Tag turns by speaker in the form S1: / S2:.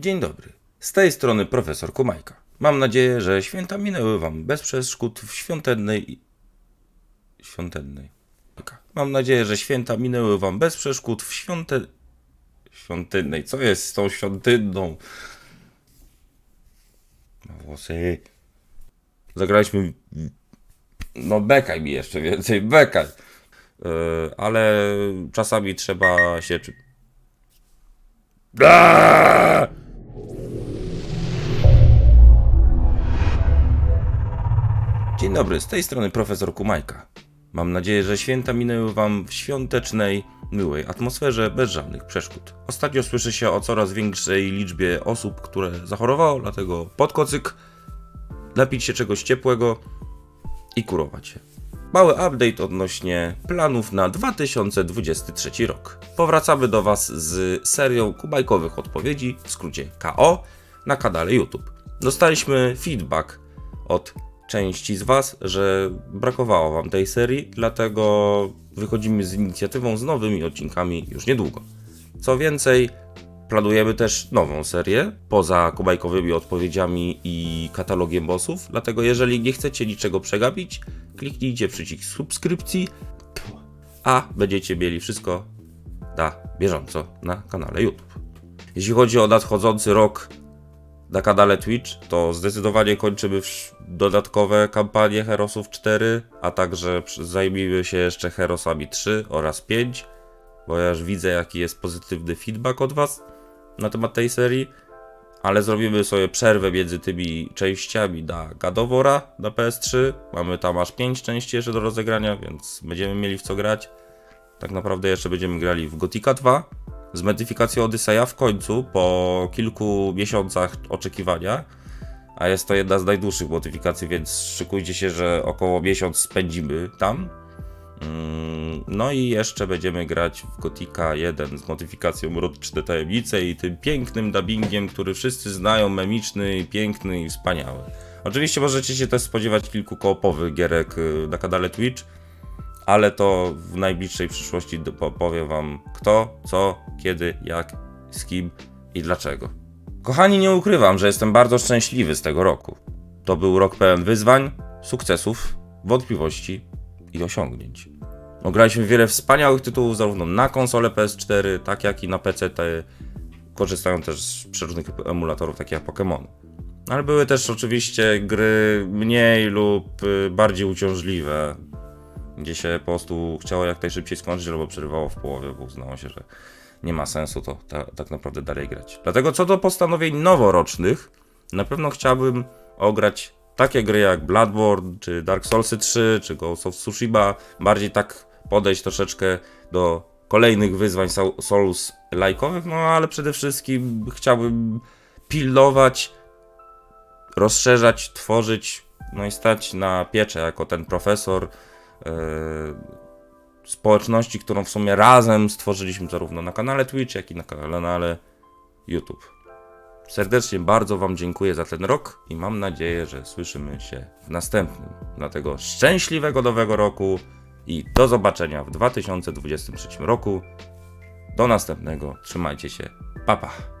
S1: Dzień dobry. Z tej strony profesor Kumajka. Mam nadzieję, że święta minęły wam bez przeszkód w Świątynnej. Taka. Mam nadzieję, że święta minęły wam bez przeszkód w świąte... Świątynnej. Co jest z tą świątynną? No włosy. Zagraliśmy... No bekaj mi jeszcze więcej, bekaj. Yy, ale czasami trzeba się... Aaaa! Dzień dobry, z tej strony profesor Kumajka. Mam nadzieję, że święta minęły Wam w świątecznej, miłej atmosferze, bez żadnych przeszkód. Ostatnio słyszy się o coraz większej liczbie osób, które zachorowało, dlatego pod kocyk, napić się czegoś ciepłego i kurować się. Mały update odnośnie planów na 2023 rok. Powracamy do Was z serią kubajkowych odpowiedzi, w skrócie KO, na kanale YouTube. Dostaliśmy feedback od części z Was, że brakowało Wam tej serii, dlatego wychodzimy z inicjatywą z nowymi odcinkami już niedługo. Co więcej, planujemy też nową serię poza kubajkowymi odpowiedziami i katalogiem bossów, dlatego jeżeli nie chcecie niczego przegapić, kliknijcie przycisk subskrypcji, a będziecie mieli wszystko na bieżąco na kanale YouTube. Jeśli chodzi o nadchodzący rok na kanale Twitch, to zdecydowanie kończymy dodatkowe kampanie Herosów 4, a także zajmijmy się jeszcze Herosami 3 oraz 5, bo ja już widzę jaki jest pozytywny feedback od Was na temat tej serii, ale zrobimy sobie przerwę między tymi częściami na Gadowora na PS3. Mamy tam aż 5 części jeszcze do rozegrania, więc będziemy mieli w co grać. Tak naprawdę jeszcze będziemy grali w Gotika 2 z modyfikacją Odyseja w końcu, po kilku miesiącach oczekiwania. A jest to jedna z najdłuższych modyfikacji, więc szykujcie się, że około miesiąc spędzimy tam. Mm, No i jeszcze będziemy grać w Gotika 1 z modyfikacją Mroczne Tajemnice i tym pięknym dubbingiem, który wszyscy znają, memiczny, piękny i wspaniały. Oczywiście możecie się też spodziewać kilku koopowych gierek y, na kanale Twitch, ale to w najbliższej przyszłości powiem wam kto, co, kiedy, jak, z kim i dlaczego. Kochani, nie ukrywam, że jestem bardzo szczęśliwy z tego roku. To był rok pełen wyzwań, sukcesów, wątpliwości i osiągnięć. Ograliśmy wiele wspaniałych tytułów zarówno na konsolę PS4, tak jak i na PC, korzystają też z przeróżnych emulatorów takich jak Pokémon. Ale były też oczywiście gry mniej lub y, bardziej uciążliwe, gdzie się po prostu chciało jak najszybciej skończyć albo przerywało w połowie, bo uznało się, że nie ma sensu to ta, tak naprawdę dalej grać. Dlatego co do postanowień noworocznych, na pewno chciałbym ograć takie gry jak Bloodborne, czy Dark Soulsy 3, czy Ghost of Tsushima, bardziej tak podejść troszeczkę do kolejnych wyzwań Sou- Souls-like'owych, no ale przede wszystkim chciałbym pilnować, rozszerzać, tworzyć, no i stać na pieczę jako ten profesor, e, społeczności, którą w sumie razem stworzyliśmy zarówno na kanale Twitch, jak i na kanale YouTube. Serdecznie bardzo Wam dziękuję za ten rok i mam nadzieję, że słyszymy się w następnym. Dlatego szczęśliwego nowego roku i do zobaczenia w 2023 roku. Do następnego. Trzymajcie się. Pa pa.